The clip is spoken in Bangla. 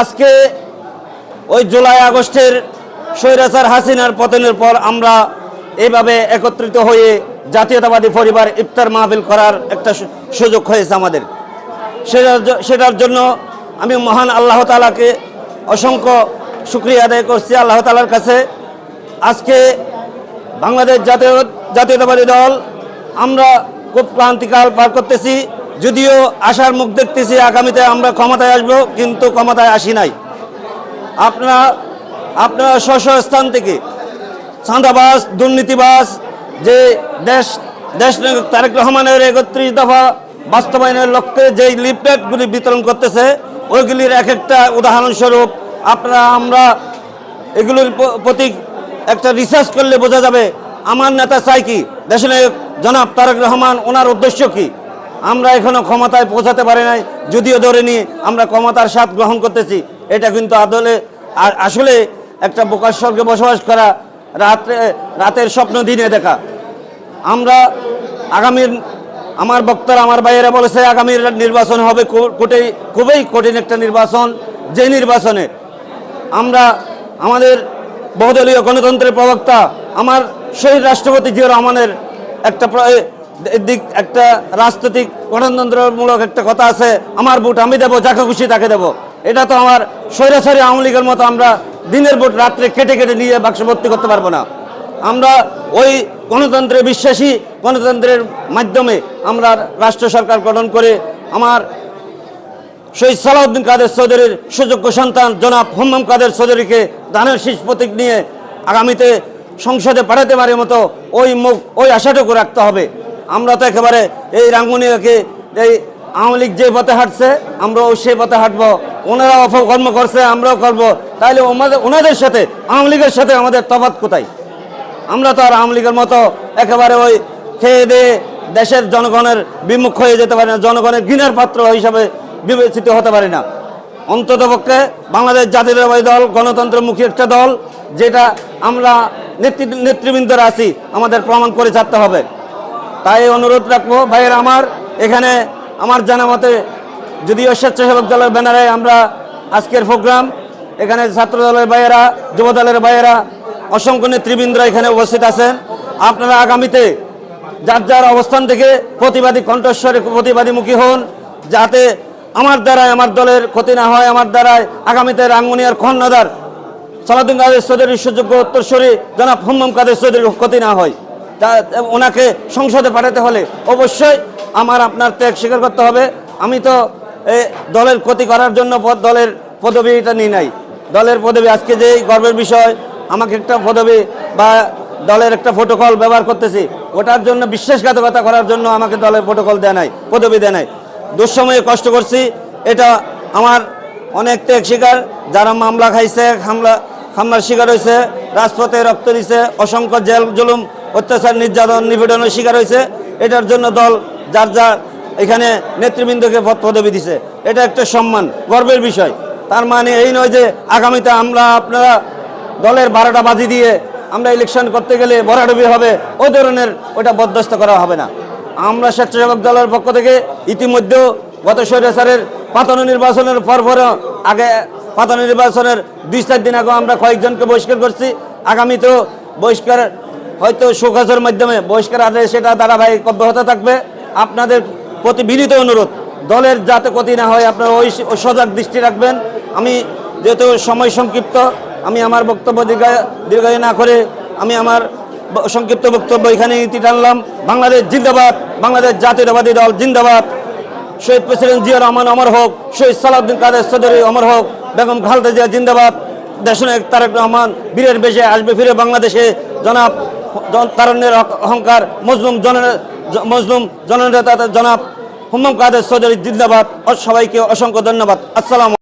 আজকে ওই জুলাই আগস্টের স্বৈরাচার হাসিনার পতনের পর আমরা এইভাবে একত্রিত হয়ে জাতীয়তাবাদী পরিবার ইফতার মাহফিল করার একটা সুযোগ হয়েছে আমাদের। সেটার সেটার জন্য আমি মহান আল্লাহ তালাকে অসংখ্য শুক্রিয়া আদায় করছি। আল্লাহ তালার কাছে আজকে বাংলাদেশ জাতীয় জাতীয়তাবাদী দল, আমরা খুব ক্লান্তিকাল পার করতেছি। যদিও আশার মুখ দেখতেছি, আগামীতে আমরা ক্ষমতায় আসব, কিন্তু ক্ষমতায় আসি নাই। আপনারা আপনারা স্ব স্থান থেকে চাঁদাবাস দুর্নীতিবাস যে দেশ দেশ তারেক রহমানের একত্রিশ দফা বাস্তবায়নের লক্ষ্যে যে লিফলেটগুলি বিতরণ করতেছে, ওইগুলির এক একটা উদাহরণস্বরূপ আপনারা, আমরা এগুলোর প্রতি একটা রিসার্চ করলে বোঝা যাবে, আমার নেতা চাই কি? দেশনায়ক জনাব তারেক রহমান, ওনার উদ্দেশ্য কি? আমরা এখনও ক্ষমতায় পৌঁছাতে পারি নাই, যদিও ধরে নিয়ে আমরা ক্ষমতার স্বাদ গ্রহণ করতেছি, এটা কিন্তু আদলে আসলে একটা বোকার স্বর্গে বসবাস করা রাত্রে, রাতের স্বপ্ন দিনে দেখা। আমরা আগামীর, আমার বক্তারা, আমার বাইরে বলেছে, আগামীর নির্বাচন হবে কো- কোটে- খুবই কঠিন একটা নির্বাচন, যে নির্বাচনে আমরা আমাদের বহুদলীয় গণতন্ত্রের প্রবক্তা, আমার শহীদ রাষ্ট্রপতি জিয়া রহমানের একটা দিক একটা রাজনৈতিক গণতন্ত্রমূলক একটা কথা আছে, আমার ভোট আমি দেবো, যাকে খুশি তাকে দেবো। এটা তো আমার স্বৈরাচারী আওয়ামী লীগের মতো আমরা দিনের ভোট রাত্রে কেটে কেটে নিয়ে বাক্স ভর্তি করতে পারব না। আমরা ওই গণতন্ত্রে বিশ্বাসী, গণতন্ত্রের মাধ্যমে আমরা রাষ্ট্র সরকার গঠন করে আমার শহীদ সালাউদ্দিন কাদের চৌধুরীর সুযোগ্য সন্তান জনাব হোম্মম কাদের চৌধুরীকে দানের শীষ প্রতীক নিয়ে আগামীতে সংসদে পাঠাতে পারে মতো ওই মুখ, ওই আশাটুকু রাখতে হবে। আমরা তো একেবারে এই রাঙ্গুনিয়াকে এই আওয়ামী লীগ যে পথে হাঁটছে, আমরাও সেই পথে হাঁটবো। ওনারা অপকর্ম করছে, আমরাও করব। তাহলে ওনাদের ওনাদের সাথে, আওয়ামী লীগের সাথে আমাদের তফাৎ কোথায়? আমরা তো আর আওয়ামী লীগের মতো একেবারে ওই খেয়ে দিয়ে দেশের জনগণের বিমুখ হয়ে যেতে পারি না, জনগণের ঘৃণার পাত্র হিসাবে বিবেচিত হতে পারি না। অন্ততপক্ষে বাংলাদেশ জাতীয়তাবাদী দল গণতন্ত্রমুখী একটা দল, যেটা আমরা নেতৃ নেতৃবৃন্দরা আছি, আমাদের প্রমাণ করে ছাড়তে হবে। তাই অনুরোধ রাখব, ভাইয়ের আমার, এখানে আমার জানা মতে যদিও স্বেচ্ছাসেবক দলের ব্যানারে আমরা আজকের প্রোগ্রাম, এখানে ছাত্র দলের ভাইয়েরা, যুব দলের ভাইয়েরা, অসংখ্য নেতৃবৃন্দরা এখানে উপস্থিত আছেন। আপনারা আগামীতে যার যার অবস্থান থেকে প্রতিবাদী কণ্ঠস্বরে প্রতিবাদীমুখী হন, যাতে আমার দ্বারায়, আমার দলের ক্ষতি না হয়, আমার দ্বারায় আগামীতে রাঙ্গুনিয়ার খন্নদার সালাউদ্দিন কাদের চৌধুরীর সুযোগ্য উত্তরস্বরী জনাব হুম্মম কাদের চৌধুরীর ক্ষতি না হয়। তা ওনাকে সংসদে পাঠাতে হলে অবশ্যই আমার আপনার ত্যাগ স্বীকার করতে হবে। আমি তো এ, দলের ক্ষতি করার জন্য দলের পদবিটা নিই নাই। দলের পদবি আজকে যেই গর্বের বিষয় আমাকে একটা পদবি বা দলের একটা প্রোটোকল ব্যবহার করতেছি ওটার জন্য বিশ্বাসঘাতকতা করার জন্য আমাকে দলের প্রোটোকল দেয় নাই পদবি দেয় নাই। দুঃসময়ে কষ্ট করছি এটা আমার অনেক ত্যাগ শিকার যারা মামলা খাইছে হামলা হামলার শিকার হয়েছে রাজপথে রক্ত দিছে অসংখ্য জেল জুলুম অত্যাচার, নির্যাতন, নিপীড়নের শিকার হয়েছে। এটার জন্য দল যার যা এখানে নেতৃবৃন্দকে পদ পদবি দিছে। এটা একটা সম্মান, গর্বের বিষয়। তার মানে এই নয় যে আগামীতে আমরা আপনারা দলের বারোটা বাজি দিয়ে আমরা ইলেকশন করতে গেলে ভরাডুবি হবে ওই ধরনের ওটা বরদাস্ত করা হবে না। আমরা স্বেচ্ছাসেবক দলের পক্ষ থেকে ইতিমধ্যেও গত স্বৈরাচারের পাতানো নির্বাচনের পরপর আগে পাতানো নির্বাচনের দুই চার দিন আগে আমরা কয়েকজনকে বহিষ্কার করছি। আগামীতেও বহিষ্কার হয়তো সুখাসের মাধ্যমে বহিষ্কার সেটা ধারাবাহিক অব্যাহত থাকবে। আপনাদের প্রতি বিনীত অনুরোধ, দলের যাতে ক্ষতি না হয়, আপনারা ওই সজাগ দৃষ্টি রাখবেন। আমি যেহেতু সময় সংক্ষিপ্ত, আমি আমার বক্তব্য দীর্ঘায় না করে আমি আমার সংক্ষিপ্ত বক্তব্য এখানে ইতি টানলাম। বাংলাদেশ জিন্দাবাদ, বাংলাদেশ জাতীয়তাবাদী দল জিন্দাবাদ। শহীদ প্রেসিডেন্ট জিয়া রহমান অমর হোক, শহীদ সালাউদ্দিন কাদের চৌধুরী অমর হোক, বেগম খালদা জিয়া জিন্দাবাদ। দেশনায়ক তারেক রহমান, বীরের বেশে আসবে ফিরে বাংলাদেশে। জনাব জন- তারণ্যের অহ- অহংকার, মজলুম জন মজলুম জননেতা জনাব হুম্মম কাদের চৌধুরী জিন্দাবাদ। সবাইকে অসংখ্য ধন্যবাদ। আসসালাম